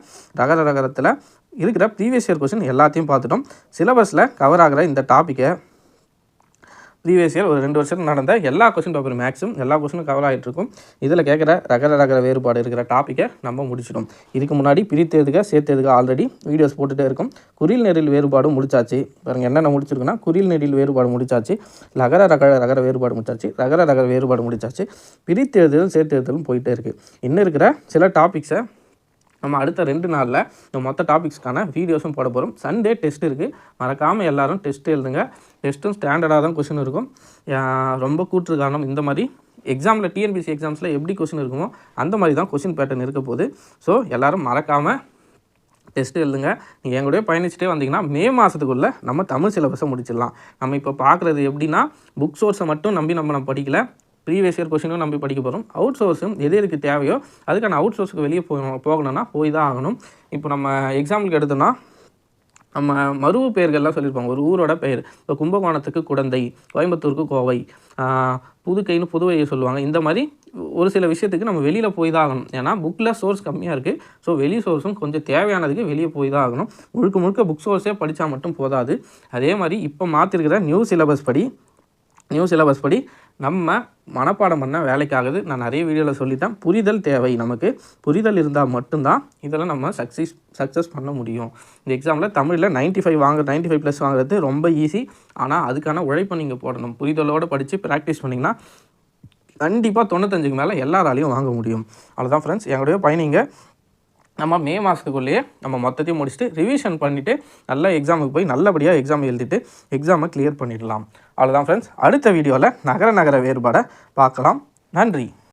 ரகர ரகரத்தில் இருக்கிற ப்ரீவியஸ் இயர் கொஷின் எல்லாத்தையும் பார்த்துட்டோம். சிலபஸில் கவர் ஆகிற இந்த டாப்பிக்கை ப்ரீவியஸ் இயர் ஒரு ரெண்டு வருஷம் நடந்த எல்லா கொஸ்டின் பேப்பர் மேக்ஸும் எல்லா கொஸ்டினும் கவர் ஆகிட்டு இருக்கும் இதில் கேட்குற ரகர ரகர வேறுபாடு இருக்கிற டாப்பிக்கை நம்ம முடிச்சிடும் இதுக்கு முன்னாடி பிரித்து எழுதுக சேர்த்து எழுதுக ஆல்ரெடி வீடியோஸ் போட்டுகிட்டே இருக்கும். குறில் நெறில் வேறுபாடும் முடிச்சாச்சு. பாருங்க என்னென்ன முடிச்சிருக்குன்னா குறில் நெறில் வேறுபாடு முடிச்சாச்சு. ரகர ரகர ரகர வேறுபாடு முடிச்சாச்சு. ரகர ரகர வேறுபாடு முடிச்சாச்சு. பிரித்து சேர்த்தெழுதலும் போயிட்டே இருக்குது இன்னும் இருக்கிற சில டாபிக்ஸை நம்ம அடுத்த ரெண்டு நாளில் இந்த மொத்த டாபிக்ஸ்க்கான வீடியோஸும் போட போகிறோம் சண்டே டெஸ்ட் இருக்குது மறக்காமல் எல்லோரும் டெஸ்ட் எழுதுங்க. டெஸ்ட்டும் ஸ்டாண்டர்டாக தான் கொஷின் இருக்கும். ரொம்ப கூற்று காரணம் இந்த மாதிரி எக்ஸாமில் டிஎன்பிசி எக்ஸாம்ஸில் எப்படி கொஷின் இருக்குமோ அந்த மாதிரி தான் கொஷின் பேட்டர்ன் இருக்க போகுது. ஸோ எல்லோரும் மறக்காமல் டெஸ்ட் எழுதுங்க. நீங்கள் என் கூடயே பயணிச்சுட்டே வந்தீங்கன்னா மே மாதத்துக்குள்ளே நம்ம தமிழ் சிலபஸை முடிச்சிடலாம். நம்ம இப்போ பார்க்குறது எப்படின்னா புக் சோர்ஸை மட்டும் நம்பி நம்ம நம்ம படிக்கல. ப்ரீவியஸ் இயர் கொஷினும் நம்பி படிக்க போகிறோம் அவுட் சோர்ஸும் எது எதுக்கு தேவையோ அதுக்கான அவுட் சோர்ஸுக்கு வெளியே போகணும் போகணும்னா போய் தான் ஆகணும். இப்போ நம்ம எக்ஸாம்பிளுக்கு எடுத்தோம்னா நம்ம மருவு பெயர்கள்லாம் சொல்லியிருப்பாங்க. ஒரு ஊரோட பெயர். இப்போ கும்பகோணத்துக்கு குடந்தை கோயம்புத்தூருக்கு கோவை புதுக்கைன்னு புதுவையை சொல்லுவாங்க. இந்த மாதிரி ஒரு சில விஷயத்துக்கு நம்ம வெளியில் போய் தான் ஆகணும். ஏன்னா புக்கில் சோர்ஸ் கம்மியாக இருக்குது ஸோ வெளி சோர்ஸும் கொஞ்சம் தேவையானதுக்கு வெளியே போய் தான் ஆகணும். முழுக்க முழுக்க புக் சோர்ஸே படித்தா மட்டும் போதாது. அதே மாதிரி இப்போ மாற்றிருக்கிற நியூ சிலபஸ் படி நியூ சிலபஸ் படி நம்ம மனப்பாடம் பண்ண வேலைக்காகுது. நான் நிறைய வீடியோவில் சொல்லிட்டேன் புரிதல் தேவை நமக்கு. புரிதல் இருந்தால் மட்டும்தான் இதெல்லாம் நம்ம சக்ஸஸ் சக்ஸஸ் பண்ண முடியும். இந்த எக்ஸாமில் தமிழில் 95 ஃபைவ் வாங்க 95 ஃபைவ் ப்ளஸ் வாங்குறது ரொம்ப ஈஸி ஆனால் அதுக்கான உழைப்பை நீங்கள் போடணும். புரிதலோடு படித்து ப்ராக்டிஸ் பண்ணிங்கன்னா கண்டிப்பாக தொண்ணூத்தஞ்சுக்கு மேலே எல்லாராலையும் வாங்க முடியும். அவ்வளோதான் ஃப்ரெண்ட்ஸ் எங்களுடைய பயணிங்க நம்ம மே மாதத்துக்குள்ளேயே நம்ம மொத்தத்தையும் முடிச்சுட்டு ரிவிஷன் பண்ணிவிட்டு நல்லா எக்ஸாமுக்கு போய் நல்லபடியாக எக்ஸாம் எழுதிட்டு எக்ஸாமை கிளியர் பண்ணிடலாம். அவ்வளோதான் ஃப்ரெண்ட்ஸ் அடுத்த வீடியோவில் நகர நகர வேறுபாடை பார்க்கலாம். நன்றி.